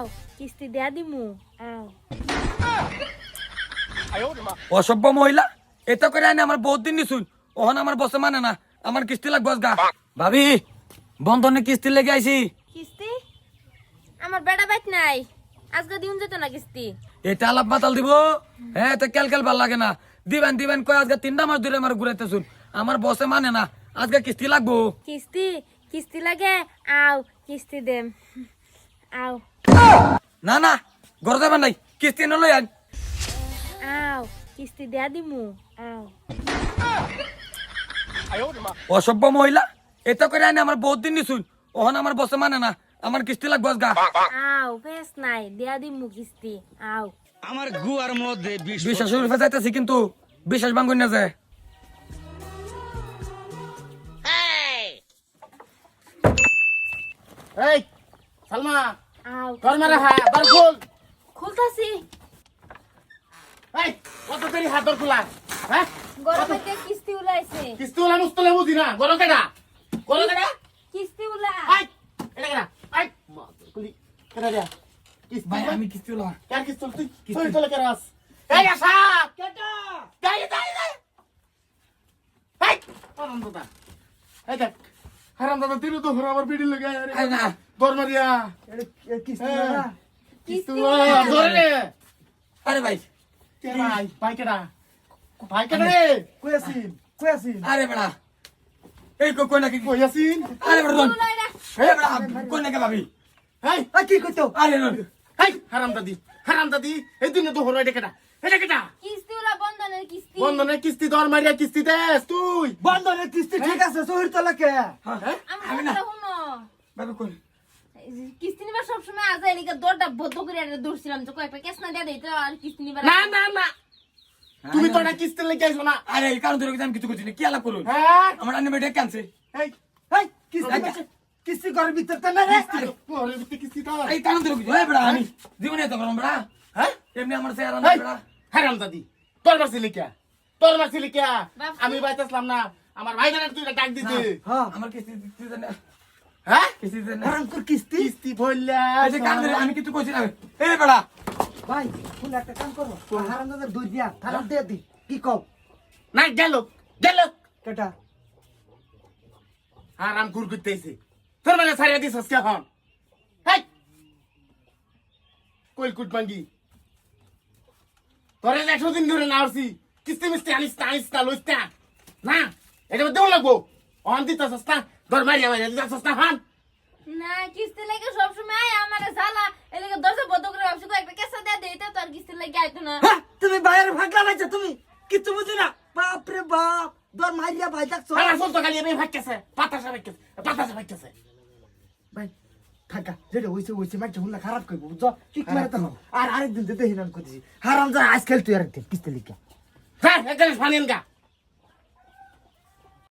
আও কিস্তি দেয়া দিমু আও অসভ্য মহিলা এটা করে আনি আমার বহুত দিন নিছুন। ওহন আমার বসে মানে না আমার কিস্তি লাগবে গা ভাবি বন্ধনে কিস্তি লেগে আইছি। কিস্তি? আমার বেটা বাইত নাই। আজকে দিন যেত না কিস্তি। এটা আলাপ মাতাল দিব? হ্যাঁ তো কেল কেল ভালো লাগে না। দিবেন দিবেন কয় আজকে তিনটা মাস ধরে আমার ঘুরাইতেছুন। আমার বসে মানে না আজকে কিস্তি লাগবো। কিস্তি কিস্তি লাগে? আও কিস্তি দেম। আও। না না ঘর যাবেন নাই। কিস্তি নলই আন। আও কিস্তি দেয়া দিমু। আও। অসভ্য মহিলা এটা করে আনি আমার বহুত দিন নিছুন। ওহন আমার বসে মানে না আমার কিস্তি লাগবে গা আও বেশ নাই দেয়া দিমু কিস্তি। আও। আমার গুয়ার মধ্যে বিশ্বাস রূপে যাইতেছি কিন্তু বিশ্বাস ভাঙ্গুন না যায় এই সালমা আও তোর মারা হ্যাঁ দর খুল। খুলতাছি। এই কত দেরি হাত দর খোলা। হ্যাঁ? গরমে কে কিস্তি উলাইছে? কিস্তি ওলা মুস্তলে বুঝি না গরম কেডা? গরম কেডা? কিস্তি উলা। আই এটা কেডা? মা কুলি কেডা দিয়া? কিস্তি ভাই আমি কিস্তি হলাম কার কিস্তি তুই তুই চলে কেরাস এই আশা কেডা যাই যাই যাই এই। আনন্দ দা এই দেখ। হারাম দাদা তিরু তো ঘর আমার বিড়ি লাগে না। দর মারিয়া রে আরে ভাই। কে ভাই? ভাই কেডা? ভাই কেডা রে? কয়াসিন কয়াসিন আরে বেড়া। এই কই আরে নাকি ভাবি? হেই কি কইতো আরে হেই হারাম দাদি হারাম দাদি এই দিনে তো এটা কেডা এটা বন্ধনের কিস্তি। বন্ধনে কিস্তি দর মারিয়া কিস্তি দেস তুই। বন্ধনের কিস্তি ঠিক আছে শহর তলাকে হ্যাঁ? আমি কই? কিস্তি নিবার সবসময় আজ এলিকা দরটা বদ্ধ করে দৌড়ছিলাম তো কয়েকটা কেস না দেয়া দিই তো আর কিস্তি নিবার না না না। তুমি তো না। কিস্তি লেগে আইছো না। আরে এই কারণ ধরে আমি কিছু করছি না। কি আলাপ করুন হ্যাঁ? আমার আন্নে বেটে কানছে এই এই কিস্তি। কিস্তি ঘরের ভিতর তো না রে? কিস্তি? দাও এই কারণ ধরে কিছু এই বেড়া আমি। জীবনে তো করম বেড়া। হ্যাঁ? এমনি আমার চেহারা না বেড়া। হারাম দাদি তোর মারছি লিখিয়া তোর লিখিয়া বাপ- আমি বাইতেছিলাম না আমার ভাই জানা তুই ডাক দিতে। হ্যাঁ আমার কিস্তি দিতে দেন না। হ্যাঁ? কিস্তি দেন না। হারাম কর কিস্তি? কিস্তি ভরলা এই যে কান ধরে আমি কিছু করছি না এই বেড়া। ভাই ফুল একটা কাম করো হারাম দাদার দুই দিয়া হারাম দিয়ে দি কি কও? না গেল গেল। কেটা? আরাম কুর করতেছে তোর মানে সারিয়া দিস কে হন হেই! কইল কুট মাঙ্গি তোরে একশো দিন ধরে না আসছি কিস্তি মিস্তি আনিস না আনিস না লইস না না এটা দেও লাগবো। অন দিতে সস্তা ধর মারিয়া মারিয়া দিতে সস্তা হন না কিস্তি লাগে সবসময় আমার জ্বালা। এলাকা দরজা বদ্ধ করে ভাবছি কয়েকটা কেস দেয়া দিই তো আর কিস্তি লাগে আইতো না। হ্যাঁ তুমি বাইরে ভাগলা নাইছো তুমি কিচ্ছু বুঝি না। বাপ রে বাপ দর মারিয়া ভাই দেখছ আমার চল তো খালি আমি ভাগতেছে পাতাসা ভাগতেছে পাতাসা ভাগতেছে। ভাই থাকা যেটা হইছে হইছে মাইটা হুল্লা খারাপ কইবো বুঝছ? ঠিক মারে তো আর আরেকদিন যেতে হিরান করতেছি হারাম যা আজকাল তুই আরেকদিন কিস্তি লিখা। হ্যাঁ একদম ফানিন গা।